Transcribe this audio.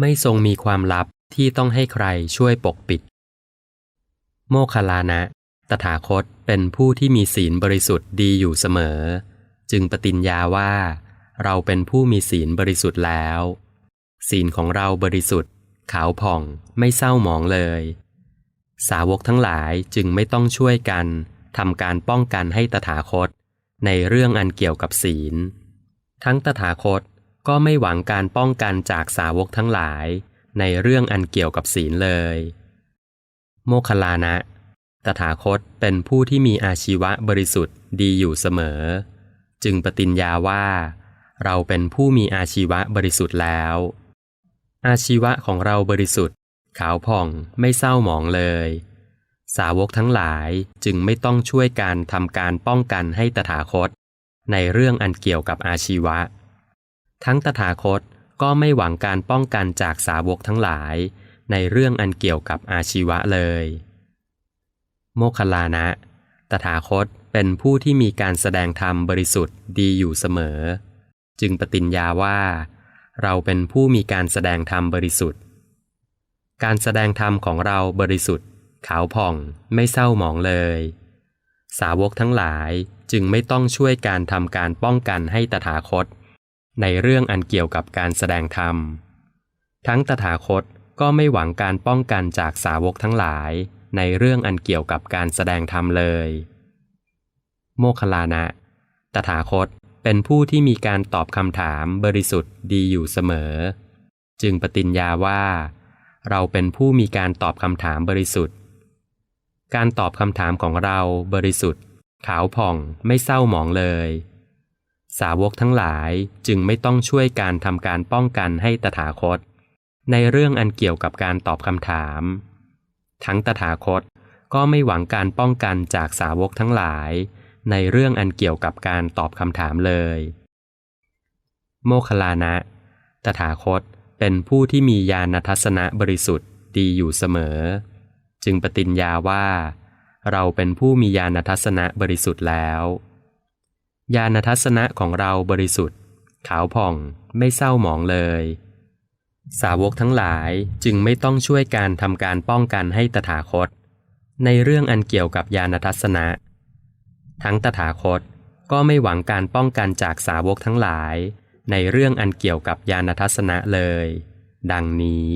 ไม่ทรงมีความลับที่ต้องให้ใครช่วยปกปิด โมคลานะ ตถาคตเป็นผู้ที่มีศีลบริสุทธิ์ดีอยู่เสมอ จึงปฏิญญาว่า เราเป็นผู้มีศีลบริสุทธิ์แล้ว ศีลของเราบริสุทธิ์ ขาวผ่องไม่เศร้าหมองเลย สาวกทั้งหลายจึงไม่ต้องช่วยกันทำการป้องกันให้ตถาคต ในเรื่องอันเกี่ยวกับศีล ทั้งตถาคต ก็ไม่หวังการป้องกันจากสาวกทั้งหลาย ในเรื่องอันเกี่ยวกับศีลเลย โมคลลานะ ตถาคตเป็นผู้ที่มีอาชีวะบริสุทธิ์ดีอยู่เสมอ จึงปฏิญญาว่า เราเป็นผู้มีอาชีวะบริสุทธิ์แล้ว อาชีวะของเราบริสุทธิ์ ขาวผ่องไม่เศร้าหมองเลย สาวกทั้งหลายจึงไม่ต้องช่วยการทำการป้องกันให้ตถาคต ในเรื่องอันเกี่ยวกับอาชีวะ ทั้งตถาคตก็ไม่หวังการป้องกันจากสาวกทั้งหลาย ในเรื่องอันเกี่ยวกับอาชีวะเลย โมคคัลลานะ ตถาคตเป็นผู้ที่มีการแสดงธรรมบริสุทธิ์ดีอยู่เสมอ จึงปฏิญญาว่า เราเป็นผู้มีการแสดงธรรมบริสุทธิ์ การแสดงธรรมของเราบริสุทธิ์ ขาวผ่องไม่เศร้าหมองเลย สาวกทั้งหลายจึงไม่ต้องช่วยการทำการป้องกันให้ตถาคต ในเรื่องอันเกี่ยวกับการแสดงธรรม ทั้งตถาคตก็ไม่หวังการป้องกันจากสาวกทั้งหลาย ในเรื่องอันเกี่ยวกับการแสดงธรรมเลย โมคลานะ ตถาคตเป็นผู้ที่มีการตอบคำถามบริสุทธิ์ดีอยู่เสมอ จึงปฏิญญาว่า เราเป็นผู้มีการตอบคำถามบริสุทธิ์ การตอบคำถามของเราบริสุทธิ์ ขาวผ่องไม่เศร้าหมองเลย สาวกทั้งหลายจึงไม่ต้องช่วยการทำการป้องกันให้ตถาคต ในเรื่องอันเกี่ยวกับการตอบคำถาม ทั้งตถาคตก็ไม่หวังการป้องกันจากสาวกทั้งหลาย ในเรื่องอันเกี่ยวกับการตอบคำถามเลย โมคลลานะ ตถาคตเป็นผู้ที่มีญาณทัศนะบริสุทธิ์ดีอยู่เสมอ จึงปฏิญญาว่า เราเป็นผู้มีญาณทัศนะบริสุทธิ์แล้ว ญาณทัศนะของเราบริสุทธิ์ ขาวผ่องไม่เศร้าหมองเลย สาวกทั้งหลายจึงไม่ต้องช่วยการทำการป้องกันให้ตถาคต ในเรื่องอันเกี่ยวกับญาณทัศนะ ทั้งตถาคตก็ไม่หวังการป้องกันจากสาวกทั้งหลาย ในเรื่องอันเกี่ยวกับญาณทัศนะเลย ดังนี้